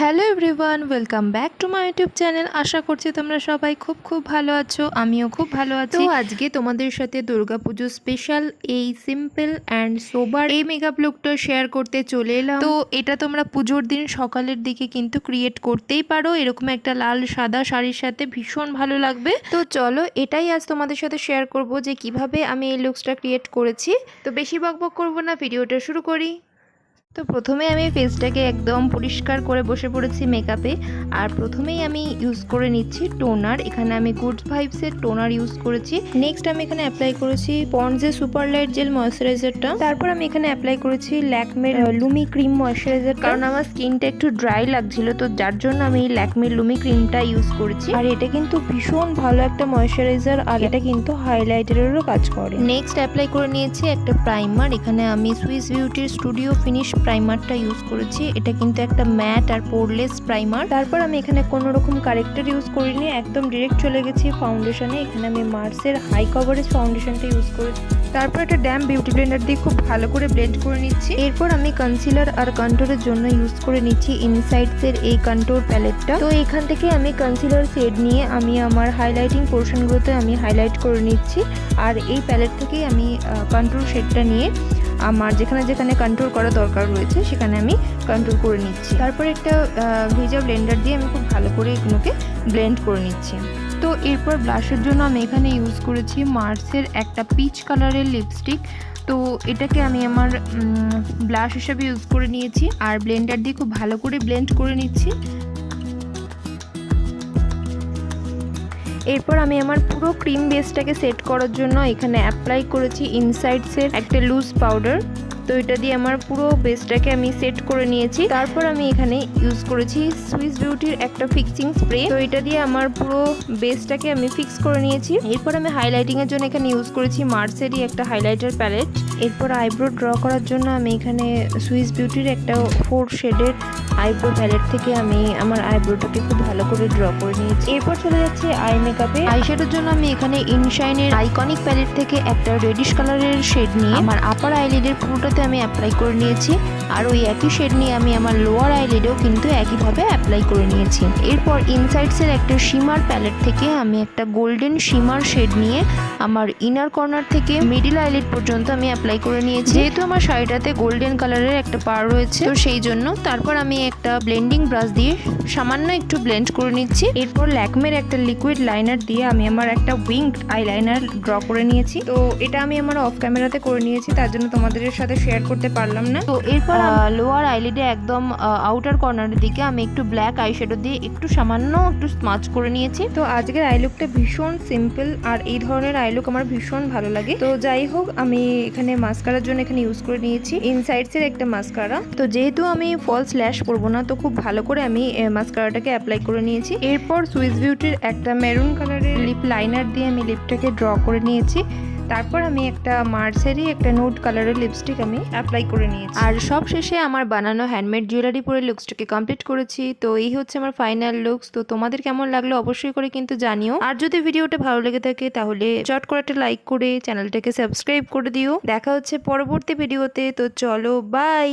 Hello everyone welcome back to my YouTube channel. আশা করছি তোমরা সবাই খুব খুব ভালো আছো আমিও খুব ভালো আছি। আজকে তোমাদের সাথে দুর্গাপুজো স্পেশাল এই সিম্পল অ্যান্ড সোবার এই মেকআপ লুকটা শেয়ার করতে চলে এলাম। তো এটা তোমরা পুজোর দিন সকালের দিকে কিন্তু ক্রিয়েট করতেই পারো। এরকম একটা লাল সাদা শাড়ির সাথে ভীষণ ভালো লাগবে। তো চলো এটাই আজ তোমাদের সাথে শেয়ার করব যে কীভাবে আমি এই লুকসটা ক্রিয়েট করেছি। তো বেশি বকবক করব না ভিডিওটা শুরু করি। তো প্রথমে আমি ফেসটাকে একদম পরিষ্কার করে বসে পড়েছি মেকআপে আর প্রথমেই আমি ইউজ করে নিচ্ছি টোনার এখানে আমি গুড ভাইবসের টোনার ইউজ করেছি। নেক্সট আমি এখানে অ্যাপ্লাই করেছি পন্ডসের সুপার লাইট জেল ময়শ্চারাইজারটা তারপর আমি এখানে অ্যাপ্লাই করেছি ল্যাকমের লুমি ক্রিম ময়শ্চারাইজার কারণ আমার স্কিনটা একটু ড্রাই লাগছিল, তো যার জন্য আমি ল্যাকমের লুমি ক্রিমটা ইউজ করেছি। আর এটা কিন্তু ভীষণ ভালো একটা ময়শ্চারাইজার আর এটা কিন্তু হাইলাইটারেরও কাজ করে। নেক্সট অ্যাপ্লাই করে নিয়েছি একটা প্রাইমার এখানে আমি সুইস বিউটির স্টুডিও ফিনিশ প্রাইমারটা ইউজ করেছি। এটা কিন্তু একটা ম্যাট আর পোরলেস প্রাইমার তারপর আমি এখানে কোনো রকম কারেক্টার ইউজ করিনি, একদম ডিরেক্ট চলে গেছি ফাউন্ডেশনে এখানে আমি মার্সের হাই কভারেজ ফাউন্ডেশনটা ইউজ করেছি। তারপর একটা ড্যাম বিউটি ব্লেন্ডার দিয়ে খুব ভালো করে ব্লেন্ড করে নিচ্ছি। এরপর আমি কনসিলার আর কন্ট্রোরের জন্য ইউজ করে নিচ্ছি ইনসাইডসের এই কন্ট্রোর প্যালেটটা তো এখান থেকে আমি কনসিলার শেড নিয়ে আমি আমার হাইলাইটিং পোর্শনগুলোতে আমি হাইলাইট করে নিচ্ছি। আর এই প্যালেট থেকেই আমি কন্ট্রোল শেডটা নিয়ে আমার যেখানে যেখানে কন্ট্রোল করা দরকার রয়েছে, সেখানে আমি কন্ট্রোল করে নিচ্ছি। তারপর একটা ভেজা ব্লেন্ডার দিয়ে আমি খুব ভালো করে এগুলোকে ব্লেন্ড করে নিচ্ছি। তো এরপর ব্লাশের জন্য আমি এখানে ইউজ করেছি মার্সের একটা পিচ কালারের লিপস্টিক তো এটাকে আমি আমার ব্লাশ হিসাবে ইউজ করে নিয়েছি। আর ব্লেন্ডার দিয়ে খুব ভালো করে ব্লেন্ড করে নিচ্ছি। এরপর আমি আমার পুরো ক্রিম বেসটাকে সেট করার জন্য এখানে অ্যাপ্লাই করেছি ইনসাইডসের একটা লুজ পাউডার তো এটা দিয়ে আমার পুরো বেসটাকে আমি সেট করে নিয়েছি। তারপর আমি এখানে ইউজ করেছি সুইস বিউটির একটা ফিক্সিং স্প্রে তো এটা দিয়ে আমার পুরো বেসটাকে আমি ফিক্স করে নিয়েছি। এরপর আমি হাইলাইটিংয়ের জন্য এখানে ইউজ করেছি মার্সেরই একটা হাইলাইটার প্যালেট এরপর আইব্রো ড্র করার জন্য আমি এখানে সুইস বিউটির একটা ফোর শেডের আইব্রো প্যালেট থেকে আমি আমার আইব্রোটাকে খুব ভালো করে ড্র করে নিয়েছি। এরপর চলে যাচ্ছে আই মেকআপে। আই শেডের জন্য আমি এখানে ইনশাইনের আইকনিক প্যালেট থেকে একটা রেডিশ কালারের শেড নিয়ে আমার আপার আইলিডের পুরোটাতে আমি অ্যাপ্লাই করে নিয়েছি। আর ওই একই শেড নিয়ে আমি আমার লোয়ার আইলিডেও কিন্তু একইভাবে অ্যাপ্লাই করে নিয়েছি। এরপর ইনসাইডসের একটা শিমার প্যালেট থেকে আমি একটা গোল্ডেন শিমার শেড নিয়ে আমার ইনার কর্নার থেকে মিডিল আইলিড পর্যন্ত আমি অ্যাপ্লাই করে নিয়েছি। যেহেতু আমার শাড়িটাতে গোল্ডেন কালারের একটা পার রয়েছে তো সেই জন্য তারপর আমি একটা ব্লেন্ডিং ব্রাশ দিয়ে সামান্য একটু ব্লেন্ড করে নিচ্ছি। এরপর ল্যাকমের একটা লিকুইড লাইনার দিয়ে আমি আমার একটা উইং আইলাইনার ড্র করে নিয়েছি। তো এটা আমি আমার অফ ক্যামেরাতে করে নিয়েছি তার জন্য তোমাদের সাথে শেয়ার করতে পারলাম না। তো এরপর লোয়ার আইলিডে একদম আউটার কর্নারের দিকে আমি একটু ব্ল্যাক আইশ্যাডো দিয়ে একটু সামান্য একটু স্মাচ করে নিয়েছি। তো আজকের আই লুকটা ভীষণ সিম্পল আর এই ধরনের আই লুক আমার ভীষণ ভালো লাগে। তো যাই হোক আমি এখানে মাস্কারার জন্য এখানে ইউজ করে নিয়েছি। ইনসাইডস এর একটা মাস্কারা। তো যেহেতু আমি ফলস ল্যাশ করব না, তো খুব ভালো করে আমি মাস্কারাটাকে অ্যাপ্লাই করে নিয়েছি। এরপর সুইস বিউটির একটা মেরুন কালারের লিপ লাইনার দিয়ে আমি লিপটাকে ড্র করে নিয়েছি। তারপর আমি একটা মার্সেরই একটা নোট কালারের লিপস্টিক আমি অ্যাপ্লাই করে নিয়েছি। আর সব শেষে আমার বানানো হ্যান্ডমেড জুয়েলারি পরে লুকসটাকে কমপ্লিট করেছি। তো এই হচ্ছে আমার ফাইনাল লুকস তো তোমাদের কেমন লাগল অবশ্যই করে কিন্তু জানিও। আর যদি ভিডিওটা ভালো লেগে থাকে, তাহলে চট করে একটা লাইক করে চ্যানেলটাকে সাবস্ক্রাইব করে দিও। দেখা হচ্ছে পরবর্তী ভিডিওতে তো। চলো বাই